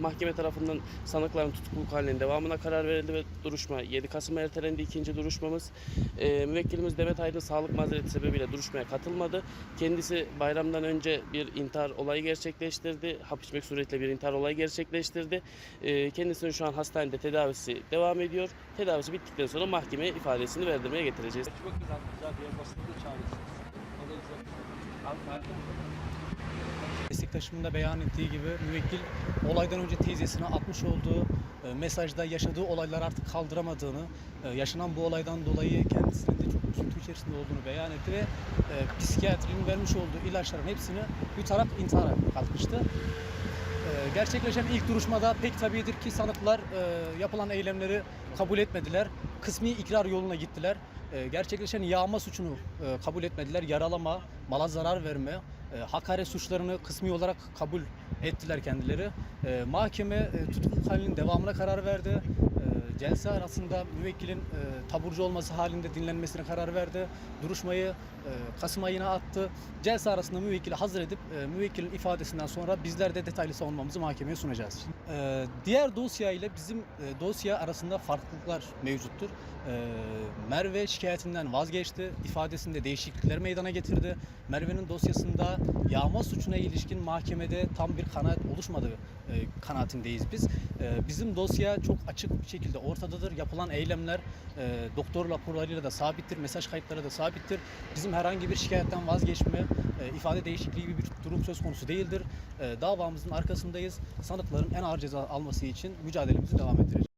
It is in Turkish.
Mahkeme tarafından sanıkların tutukluluk halinin devamına karar verildi ve duruşma 7 Kasım'a ertelendi ikinci duruşmamız. Ee, müvekkilimiz Demet Aydın sağlık mazereti sebebiyle duruşmaya katılmadı. Kendisi bayramdan önce bir intihar olayı gerçekleştirdi. Hap içmek suretiyle bir intihar olayı gerçekleştirdi. Ee, kendisinin şu an hastanede tedavisi devam ediyor. Tedavisi bittikten sonra mahkemeye ifadesini verdirmeye getireceğiz. Çok güzel, güzel diye basında çağırıyorsunuz. O da güzel. Meslektaşımın da beyan ettiği gibi müvekkil olaydan önce teyzesine atmış olduğu e, mesajda yaşadığı olayları artık kaldıramadığını, e, yaşanan bu olaydan dolayı kendisinin de çok üzüntü içerisinde olduğunu beyan etti ve e, psikiyatrinin vermiş olduğu ilaçların hepsini yutarak intihara kalkmıştı. Gerçekleşen ilk duruşmada pek tabidir ki sanıklar yapılan eylemleri kabul etmediler. Kısmi ikrar yoluna gittiler. E, gerçekleşen yağma suçunu e, kabul etmediler. Yaralama, mala zarar verme, e, hakaret suçlarını kısmi olarak kabul ettiler kendileri. E, mahkeme e, halinin devamına karar verdi. E, celse arasında müvekkilin e, taburcu olması halinde dinlenmesine karar verdi. Duruşmayı Kasım ayına attı. Celse arasında müvekkili hazır edip e, müvekkilin ifadesinden sonra bizler de detaylı savunmamızı mahkemeye sunacağız. E, diğer dosya ile bizim e, dosya arasında farklılıklar mevcuttur. E, Merve şikayetinden vazgeçti. ifadesinde değişiklikler meydana getirdi. Merve'nin dosyasında yağma suçuna ilişkin mahkemede tam bir kanaat oluşmadığı e, kanaatindeyiz biz. E, bizim dosya çok açık bir şekilde ortadadır. Yapılan eylemler e, doktor raporlarıyla da sabittir, mesaj kayıtları da sabittir. Bizim herhangi bir şikayetten vazgeçme, e, ifade değişikliği gibi bir durum söz konusu değildir. E, davamızın arkasındayız. Sanıkların en ağır ceza alması için mücadelemizi devam ettireceğiz.